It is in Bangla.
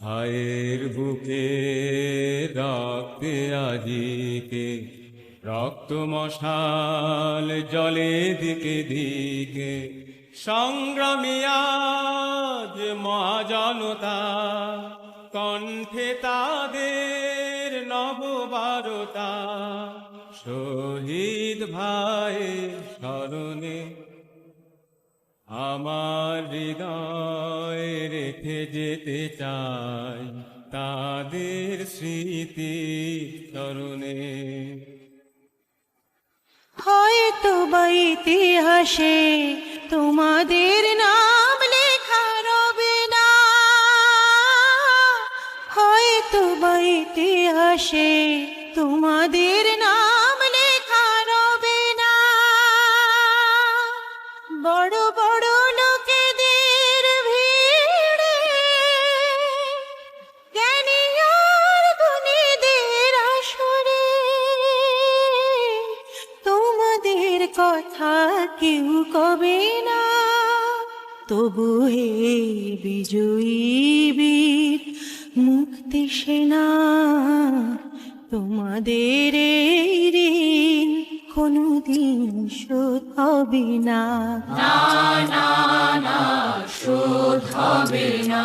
ভাইয়ের বুকে রক্তে আজিকে রক্ত মশাল জলে দিকে দিকে। সংগ্রামী আজ মহাজনতা, কণ্ঠে তাদের নববারতা। শহীদ ভাই স্মরণে আমার হৃদয় যেতে চাই তাদের স্মৃতি তরুণে হয়তো বা ইতিহাসে তোমাদের নাম লেখা রবে না। হয়তো বা ইতিহাসে তোমাদের নাম লেখা রবে না। বড় বড় কথা কেউ কবে না, তবু হে বিজয়ী মুক্তি সেনা, তোমাদের এই ঋণ কোনোদিন শোধ হবে না, শোধ হবে না।